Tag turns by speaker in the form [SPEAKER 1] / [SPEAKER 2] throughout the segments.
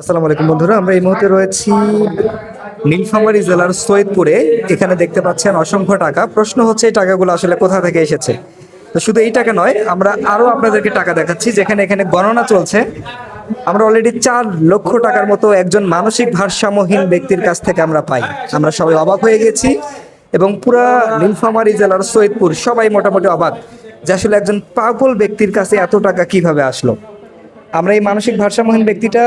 [SPEAKER 1] আসসালামু আলাইকুম বন্ধুরা, আমরা এই মুহূর্তে রয়েছি নীলফামারী জেলার সৈয়দপুরে। এখানে দেখতে পাচ্ছেন অসংখ্য টাকা। প্রশ্ন হচ্ছে, এই টাকাগুলো আসলে কোথা থেকে এসেছে? তো শুধু এই টাকা নয়, আমরা আরও আপনাদেরকে টাকা দেখাচ্ছি, যেখানে এখানে গণনা চলছে। আমরা অলরেডি চার লক্ষ টাকার মতো একজন মানসিক ভারসাম্যহীন ব্যক্তির কাছ থেকে আমরা পাই। আমরা সবাই অবাক হয়ে গেছি এবং পুরা নীলফামারী জেলার সৈয়দপুর সবাই মোটামুটি অবাক যে আসলে একজন পাগল ব্যক্তির কাছে এত টাকা কীভাবে আসলো। আমরা এই মানসিক ভারসাম্যহীন ব্যক্তিটা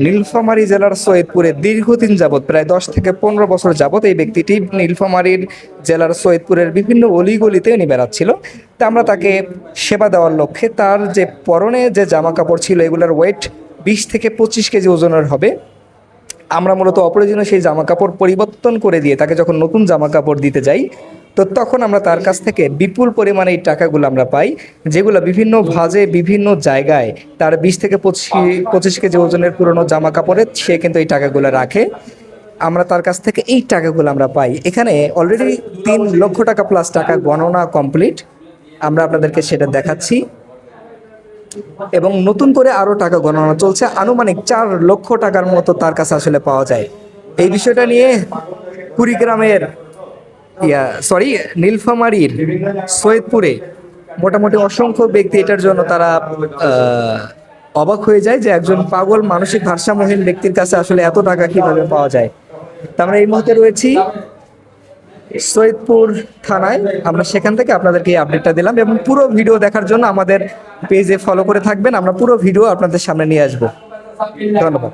[SPEAKER 1] নীলফামারী জেলার সৈয়দপুরে দীর্ঘদিন যাবৎ, প্রায় দশ থেকে পনেরো বছর যাবৎ এই ব্যক্তিটি নীলফামারীর জেলার সৈয়দপুরের বিভিন্ন অলিগলিতে উনি বেড়াচ্ছিল। তা আমরা তাকে সেবা দেওয়ার লক্ষ্যে তার যে পরনে যে জামা কাপড় ছিল, এগুলোর ওয়েট বিশ থেকে পঁচিশ কেজি ওজনের হবে। আমরা মূলত অপ্রয়োজনীয় সেই জামা কাপড় পরিবর্তন করে দিয়ে তাকে যখন নতুন জামা কাপড় দিতে যাই তো তখন আমরা তার কাছ থেকে বিপুল পরিমাণে এই টাকাগুলো আমরা পাই যেগুলো বিভিন্ন ভাজে বিভিন্ন জায়গায় তার বিশ থেকে পঁচিশ পঁচিশ কেজি ওজনের পুরনো জামা কাপড়ে সে কিন্তু এই টাকাগুলো রাখে। আমরা তার কাছ থেকে এই টাকাগুলো আমরা পাই। এখানে অলরেডি তিন লক্ষ টাকা প্লাস টাকা গণনা কমপ্লিট আমরা আপনাদেরকে সেটা দেখাচ্ছি। এবং নতুন করে আরও টাকা গণনা চলছে। আনুমানিক চার লক্ষ টাকার মতো তার কাছে আসলে পাওয়া যায়। এই বিষয়টা নিয়ে কুড়িগ্রামের ইয়া সরি নীলফামারীর সৈয়দপুরে মোটামুটি অসংখ্য ব্যক্তি এটার জন্য তারা অবাক হয়ে যায় যে একজন পাগল মানসিক ভারসাম্যহীন ব্যক্তির কাছে আসলে এত টাকা কীভাবে পাওয়া যায়। তা আমরা এই মুহূর্তে রয়েছি সৈয়দপুর থানায়। আমরা সেখান থেকে আপনাদেরকে আপডেটটা দিলাম এবং পুরো ভিডিও দেখার জন্য আমাদের পেজে ফলো করে থাকবেন। আমরা পুরো ভিডিও আপনাদের সামনে নিয়ে আসব। ধন্যবাদ।